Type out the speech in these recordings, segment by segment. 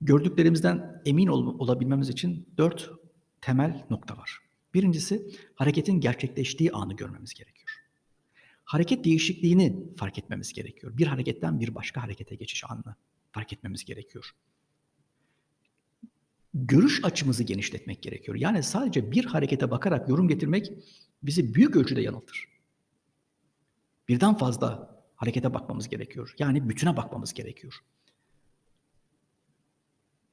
Gördüklerimizden emin ol olabilmemiz için 4 temel nokta var. Birincisi hareketin gerçekleştiği anı görmemiz gerekiyor. Hareket değişikliğini fark etmemiz gerekiyor. Bir hareketten bir başka harekete geçiş anını fark etmemiz gerekiyor. Görüş açımızı genişletmek gerekiyor. Yani sadece bir harekete bakarak yorum getirmek bizi büyük ölçüde yanıltır. Birden fazla harekete bakmamız gerekiyor. Yani bütüne bakmamız gerekiyor.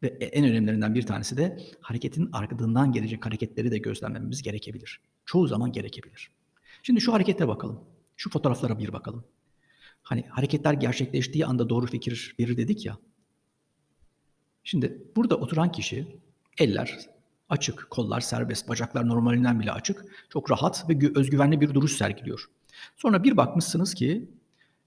Ve e, en önemlilerinden bir tanesi de hareketin ardından gelecek hareketleri de gözlemlememiz gerekebilir. Çoğu zaman gerekebilir. Şimdi şu harekete bakalım. Şu fotoğraflara bir bakalım. Hani hareketler gerçekleştiği anda doğru fikir verir dedik ya. Şimdi burada oturan kişi eller açık, kollar serbest, bacaklar normalinden bile açık. Çok rahat ve gü- özgüvenli bir duruş sergiliyor. Sonra bir bakmışsınız ki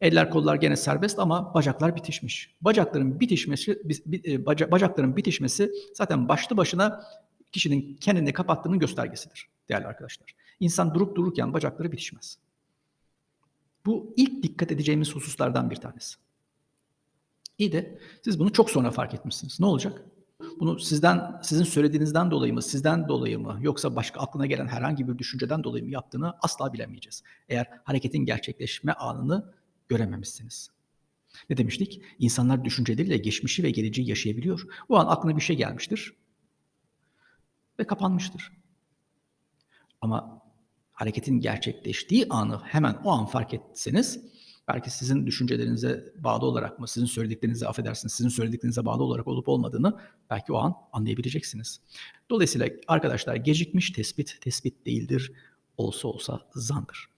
eller kollar gene serbest ama bacaklar bitişmiş. Bacakların bitişmesi bi- bi- e, baca- bacakların bitişmesi zaten başlı başına kişinin kendini kapattığının göstergesidir değerli arkadaşlar. İnsan durup dururken bacakları bitişmez. Bu ilk dikkat edeceğimiz hususlardan bir tanesi. İyi de siz bunu çok sonra fark etmişsiniz. Ne olacak? Bunu sizden, sizin söylediğinizden dolayı mı, sizden dolayı mı, yoksa başka aklına gelen herhangi bir düşünceden dolayı mı yaptığını asla bilemeyeceğiz. Eğer hareketin gerçekleşme anını görememişsiniz. Ne demiştik? İnsanlar düşünceleriyle geçmişi ve geleceği yaşayabiliyor. O an aklına bir şey gelmiştir ve kapanmıştır. Ama hareketin gerçekleştiği anı hemen o an fark etseniz belki sizin düşüncelerinize bağlı olarak mı, sizin söylediklerinize affedersiniz, sizin söylediklerinize bağlı olarak olup olmadığını belki o an anlayabileceksiniz. Dolayısıyla arkadaşlar gecikmiş tespit tespit değildir, olsa olsa zandır.